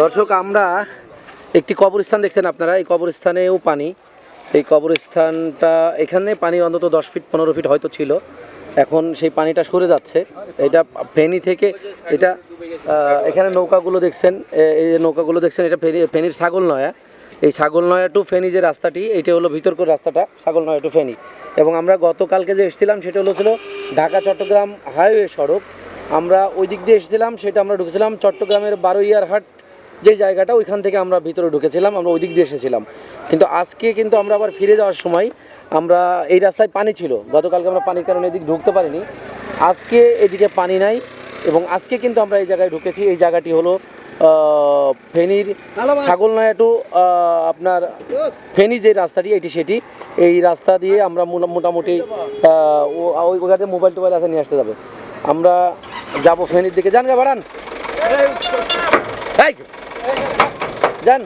দর্শক, আমরা একটি কবরস্থান দেখছেন আপনারা। এই কবরস্থানেও পানি। এই কবরস্থানটা, এখানে পানি অন্তত দশ ফিট, পনেরো ফিট হয়তো ছিল। এখন সেই পানিটা সরে যাচ্ছে। এটা ফেনি থেকে, এটা এখানে নৌকাগুলো দেখছেন এই নৌকাগুলো দেখছেন, এটা ফেনি, ফেনির ছাগল নয়া। এই ছাগল নয়া টু ফেনী যে রাস্তাটি, এটা হলো ভিতরকর রাস্তাটা, ছাগল নয়া টু ফেনী। এবং আমরা গতকালকে যে এসেছিলাম, সেটা হলো ছিল ঢাকা চট্টগ্রাম হাইওয়ে সড়ক। আমরা ওই দিক দিয়ে এসেছিলাম সেটা আমরা ঢুকেছিলাম চট্টগ্রামের বারো বারোইয়ারহাট যে জায়গাটা ওইখান থেকে আমরা ভিতরে ঢুকেছিলাম আমরা ওই দিক দিয়ে এসেছিলাম। কিন্তু আজকে কিন্তু আমরা আবার ফিরে যাওয়ার সময় আমরা এই রাস্তায় পানি ছিল গতকালকে আমরা পানির কারণে এদিক ঢুকতে পারিনি। আজকে এদিকে পানি নাই এবং আজকে কিন্তু আমরা এই জায়গায় ঢুকেছি এই জায়গাটি হলো ফেনীর ছাগলনয়া টু আপনার ফেনী যে রাস্তাটি এটি সেটি এই রাস্তা দিয়ে আমরা মোটা- মোটামুটি ওই জায়গাতে মোবাইল টোবাইল আছে নিয়ে আসতে যাবে। আমরা যাব ফেনীর দিকে। যান গা, বাড়ান। যান।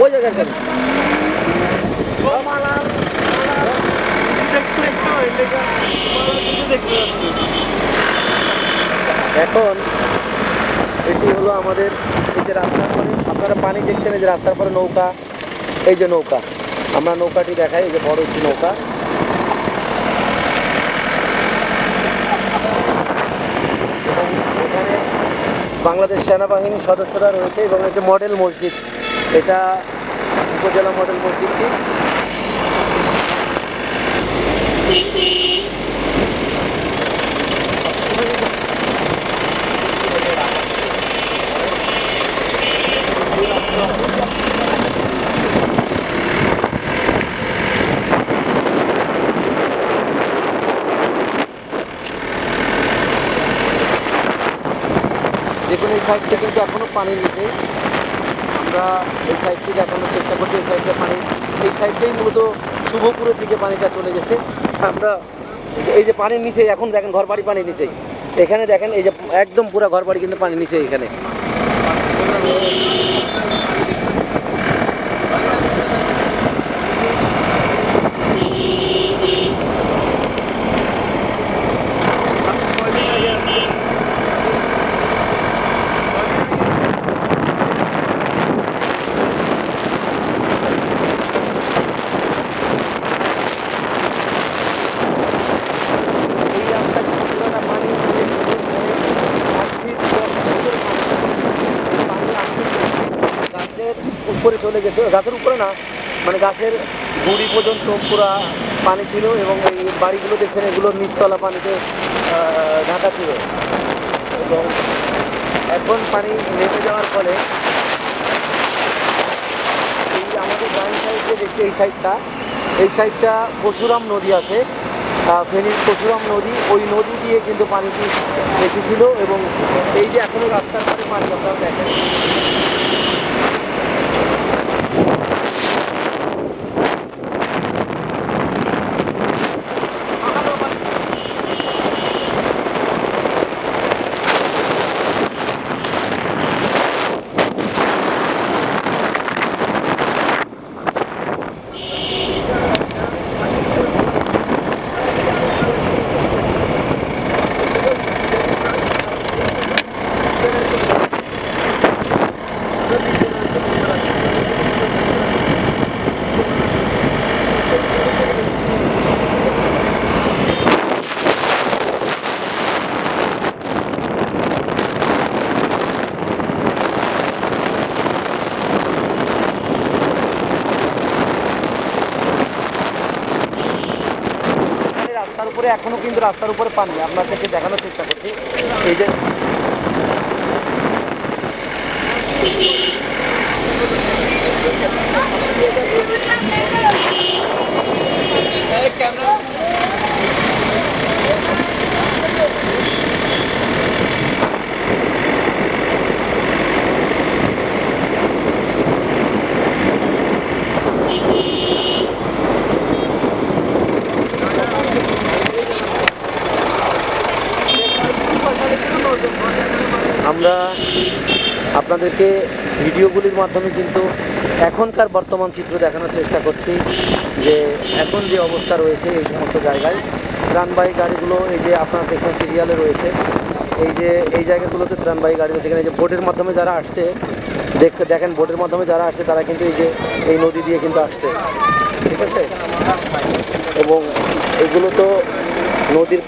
যান। এখন এটি হলো আমাদের এই যে রাস্তার পরে। আপনারা পানি দেখছেন এই যে রাস্তার পরে নৌকা। এই যে নৌকা। আমরা নৌকাটি দেখাই, এই যে বড় একটি নৌকা এবং এখানে বাংলাদেশ সেনাবাহিনীর সদস্যরা রয়েছে এবং একটি মডেল মসজিদ এটা উপজেলা মডেল মসজিদটি। দেখুন, এই সাইডটা কিন্তু এখনও পানি নিচে। আমরা এই সাইডটি দেখানোর চেষ্টা করছি, এই সাইডটা পানি এই সাইডটাই মূলত শুভপুরের দিকে পানিটা চলে গেছে। আমরা এই যে পানির নিচে, এখন দেখেন ঘর বাড়ি পানির নিচেই। এখানে দেখেন, এই যে একদম পুরো ঘর বাড়ি কিন্তু পানির নিচে এখানে এই রাস্তায় পুরোটা পানি নিচে ছিল, আট ফিট, দশ ফিটের পানি আট ফিট গাছের উপরে চলে গেছে। গাছের উপরে না মানে গাছের গুড়ি পর্যন্ত পুরা পানি ছিল এবং এই বাড়িগুলো দেখছেন এগুলোর নিচতলা পানিতে ঢাকা ছিল। এবং এখন পানি নেমে যাওয়ার ফলে এই আমাদের ডান সাইড দেখছি, এই সাইডটা এই সাইডটা পরশুরাম নদী আছে। ফেনীর পরশুরাম নদী, ওই নদী দিয়ে কিন্তু পানিটি এসেছিল এবং এই যে এখনও রাস্তার পরে পানি আপনারা দেখেন। রাস্তার উপরে এখনও কিন্তু রাস্তার উপরে পানি আপনাদেরকে দেখানোর চেষ্টা করছি। এই যে আমরা আপনাদেরকে ভিডিওগুলির মাধ্যমে কিন্তু এখনকার বর্তমান চিত্র দেখানোর চেষ্টা করছি যে এখন যে অবস্থা রয়েছে এই সমস্ত জায়গায়, ত্রাণবাহী গাড়িগুলো এই যে আপনারা দেখছেন সিরিয়ালে রয়েছে, এই যে, এই জায়গাগুলোতে ত্রাণবাহী গাড়ি রয়েছে, এখানে যে বোটের মাধ্যমে যারা আসছে, দেখ, দেখেন বোটের মাধ্যমে যারা আসছে, তারা কিন্তু এই যে, এই নদী দিয়ে কিন্তু আসছে, ঠিক আছে? এবং এগুলো তো নদীর